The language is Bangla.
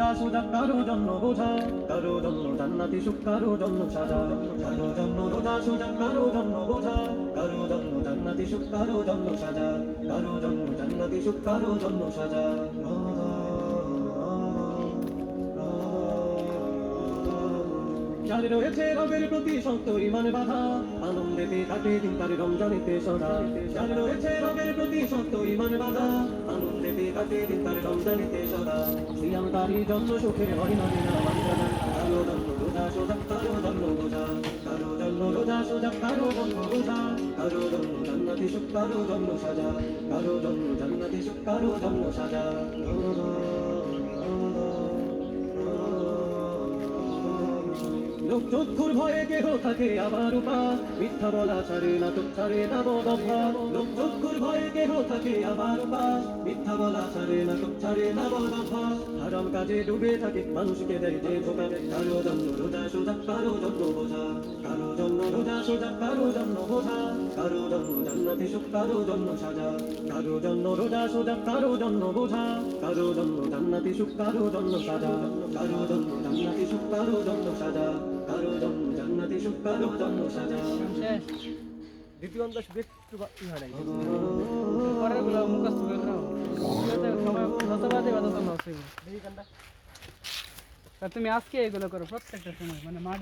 সুজা কারও জন্য বোঝা। কারও জন্য জান্নাতি সুখ, কারও জন্য সাজা। কারও জন্য রোজা সুজা কারও জন্য বোঝা। কারও জন্য জান্নাতি সুখ, কারও জন্য সাজা। কারও জন্য জান্নাতি সুখ, কারও জন্য সাজা। যার রয়েছে রবের প্রতি শক্ত ইমান বাধা, আনন্দেতে কাটে দিন তার রমজানেতে সদা। যার রয়েছে রবের প্রতি শক্ত ইমান বাধা, আনন্দেতে কাটে দিন তার রমজানেতে সদা। সিয়াম তারি জন্য সুখের হয় না দিনা বান্ধনা কারও জন্য রোজা, সোজা। কারও জন্য বোঝা কারও জন্য রোজা, সোজা। কারও জন্য বোঝা কারও জন্য জান্নাতি সুখ, কারও জন্য সাজা। কারও জন্য জান্নাতি সুখ, কারও জন্য সাজা। চক্ষুর ভয়ে কেহ থাকে আবার উপাস মিথ্যা বলা ছাড়ে না তো ছাড়ে না বদভা লোক চক্ষুর ভয়ে কেহ থাকে আবার উপাস মিথ্যা বলা ছাড়ে না তো ছাড়ে না বদভা হারাম কাজে ডুবে থাকে মানুষকে দেয় যে ধোকা কারও জন্য রোজা সোজা কারও জন্য বোঝা কারও জন্য রোজা সোজা কারও জন্য বোঝা কারও জন্য জান্নাতি সুখ কারও জন্য সাজা কারও জন্য রোজা সোজা কারও জন্য বোঝা কারও জন্য জান্নাতি সুখ কারও জন্য সাজা কারও জন্য জান্নাতি সুখ কারও জন্য সাজা দ্বিতীয় অন্তর শুধু একটু ই হয় নাই তুমি আজকে এগুলো করো, প্রত্যেকটা সময় মানে মাঠে